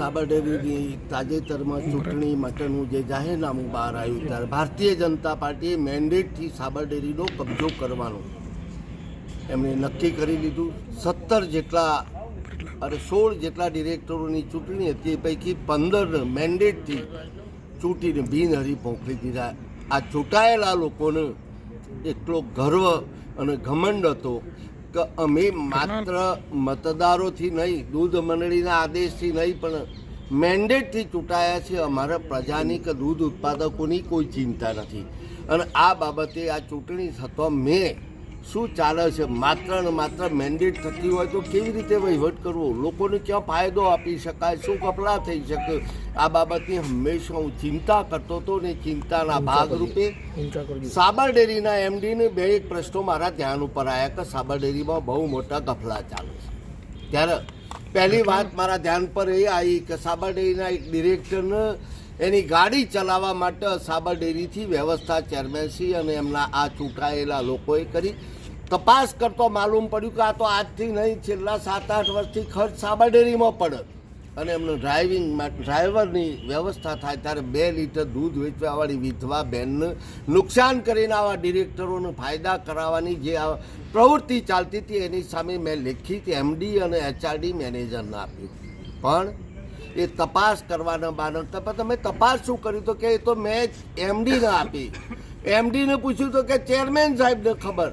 સાબરડેરીની તાજેતરમાં ચૂંટણી માટેનું જે જાહેરનામું બહાર આવ્યું ત્યારે ભારતીય જનતા પાર્ટીએ મેન્ડેટથી સાબરડેરીનો કબજો કરવાનો. એમણે નક્કી કરી લીધું, સત્તર જેટલા અરે સોળ જેટલા ડિરેક્ટરોની ચૂંટણી હતી, એ પૈકી પંદર મેન્ડેટથી ચૂંટીને બિનહરીફ મોકલી દીધા. આ ચૂંટાયેલા લોકોને એટલો ગર્વ અને ઘમંડ હતો. કે અમે માત્ર મતદારોથી નહીં દૂધ મંડળીના આદેશથી નહીં પણ મેન્ડેટથી ચૂંટાયા છે અમારા પ્રજાની કે દૂધ ઉત્પાદકોની કોઈ ચિંતા નથી. અને આ બાબતે આ ચૂંટણી થતો મેં શું ચાલે છે? માત્ર ને માત્ર મેન્ડેટ થતી હોય તો કેવી રીતે વહીવટ કરવો? લોકોને ક્યાં ફાયદો આપી શકાય? શું કપડાં થઈ શકે? આ બાબતની હંમેશા હું ચિંતા કરતો હતો ને ચિંતાના ભાગરૂપે સાબર ડેરીના એમડીને બે એક પ્રશ્નો મારા ધ્યાન ઉપર આવ્યા કે સાબર ડેરીમાં બહુ મોટા ગફલા ચાલે છે. ત્યારે પહેલી વાત મારા ધ્યાન પર એ આવી કે સાબર ડેરીના એક ડિરેક્ટરને એની ગાડી ચલાવવા માટે સાબરડેરીથી વ્યવસ્થા ચેરમેનશ્રી અને એમના આ ચૂંટાયેલા લોકોએ કરી. તપાસ કરતો માલુમ પડ્યું કે આ તો આજથી નહીં, છેલ્લા સાત આઠ વર્ષથી ખર્ચ સાબર ડેરીમાં પડે. અને એમને ડ્રાઇવિંગ ડ્રાઈવરની વ્યવસ્થા થાય ત્યારે બે લીટર દૂધ વેચવાવાળી વિધવા બેનને નુકસાન કરીને આવા ડિરેક્ટરોને ફાયદા કરાવવાની જે આ પ્રવૃત્તિ ચાલતી હતી, એની સામે મેં લેખિત એમડી અને એચઆરડી મેનેજરને આપ્યું. પણ એ તપાસ કરવાના બાને. તમે તપાસ શું કર્યું તો કે એ તો મેં એમડીને આપી. એમડીને પૂછ્યું તો કે ચેરમેન સાહેબને ખબર.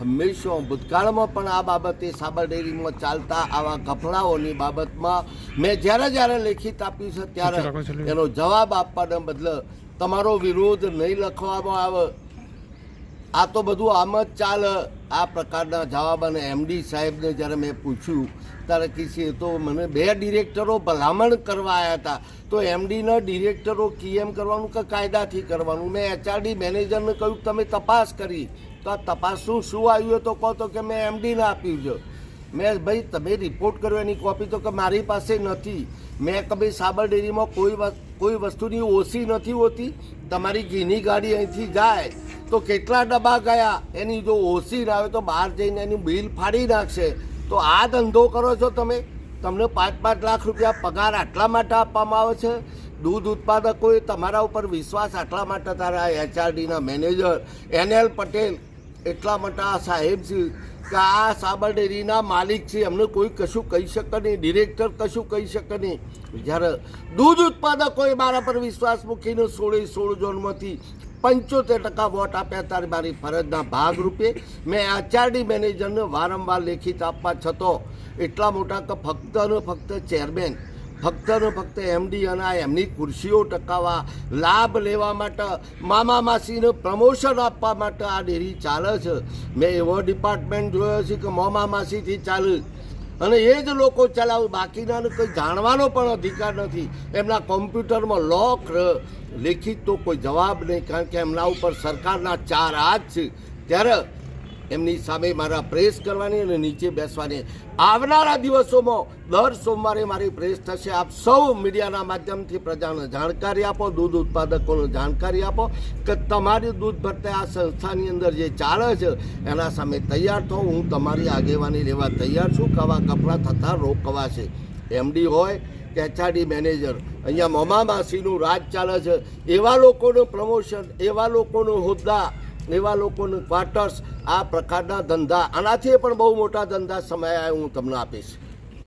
હંમેશા ભૂતકાળમાં પણ આ બાબતે સાબર ડેરીમાં ચાલતા આવા ગફડાઓની બાબતમાં મેં જ્યારે જ્યારે લેખિત આપ્યું છે ત્યારે એનો જવાબ આપવાને બદલે તમારો વિરોધ નહીં લખવામાં આવે. આ તો બધું આમ જ ચાલે. આ પ્રકારના જવાબ અને એમડી સાહેબને જ્યારે મેં પૂછ્યું ત્યારે કીધી એ તો મને બે ડિરેક્ટરો ભલામણ કરવા આવ્યા હતા. તો એમડીના ડિરેક્ટરો કીએમ કરવાનું કે કાયદાથી કરવાનું? મેં એચઆરડી મેનેજરને કહ્યું, તમે તપાસ કરી. તો આ તપાસનું શું આવ્યું તો કહો તો કે મેં એમડીને આપ્યું છે. મેં ભાઈ, તમે રિપોર્ટ કર્યો એની કોપી તો કે મારી પાસે નથી. મેં કે ભાઈ, સાબર કોઈ કોઈ વસ્તુની ઓછી નથી હોતી. તમારી ઘીની ગાડી અહીંથી જાય. તો કેટલા ડબ્બા ગયા? એની જો ઓછી આવે તો બહાર જઈને એનું બિલ ફાડી નાખશે. તો આ ધંધો કરો છો તમે. તમને પાંચ પાંચ લાખ રૂપિયા પગાર આટલા માટે આપવામાં આવે છે? દૂધ ઉત્પાદકોએ તમારા ઉપર વિશ્વાસ આટલા માટે? તારા એચઆરડીના મેનેજર એનએલ પટેલ, એટલા માટે આ સાહેબ છે કે આ સાબર ડેરીના માલિક છે, એમને કોઈ કશું કહી શકે નહીં. ડિરેક્ટર કશું કહી શકે નહીં. જ્યારે દૂધ ઉત્પાદકોએ મારા પર વિશ્વાસ મૂકીને સોળે સોળ ઝોનમાંથી પંચોતેર ટકા વોટ આપ્યા ત્યારે મારી ફરજના ભાગરૂપે. મેં આચારડી મેનેજરને વારંવાર લેખિત આપવા છતો એટલા મોટા કે ફક્ત ને ફક્ત ચેરમેન ફક્ત ને ફક્ત એમડી અને એમની ખુરશીઓ ટકાવવા લાભ લેવા માટે, મામા માસીને પ્રમોશન આપવા માટે આ ડેરી ચાલે છે. મેં એવો ડિપાર્ટમેન્ટ જોયો છે કે મામા માસીથી ચાલે. અને એ જ લોકો ચલાવે બાકીના કંઈ જાણવાનો પણ અધિકાર નથી. એમના કોમ્પ્યુટરમાં લોક લેખિત તો કોઈ જવાબ નહીં, કારણ કે એમના ઉપર સરકારના ચાર હાથ છે. ત્યારે એમની સામે મારા પ્રેસ કરવાની અને નીચે બેસવાની આવનારા દિવસોમાં દર સોમવારે મારી પ્રેસ થશે. આપ સૌ મીડિયાના માધ્યમથી પ્રજાને જાણકારી આપો, દૂધ ઉત્પાદકોને જાણકારી આપો કે તમારી દૂધ ભરતે આ સંસ્થાની અંદર જે ચાલે છે, એના સામે તૈયાર થો. હું તમારી આગેવાની લેવા તૈયાર છું. કવા કપડા થતાં રોકવાશે. એમડી હોય કે એચઆરડી મેનેજર. અહીંયા મોમા માસીનું રાજ ચાલે છે. એવા લોકોનું પ્રમોશન, એવા લોકોનું હોદ્દા એવા લોકોનું ક્વાર્ટર્સ આ પ્રકારના ધંધા, આનાથી પણ બહુ મોટા ધંધા સમય હું તમને આપીશ.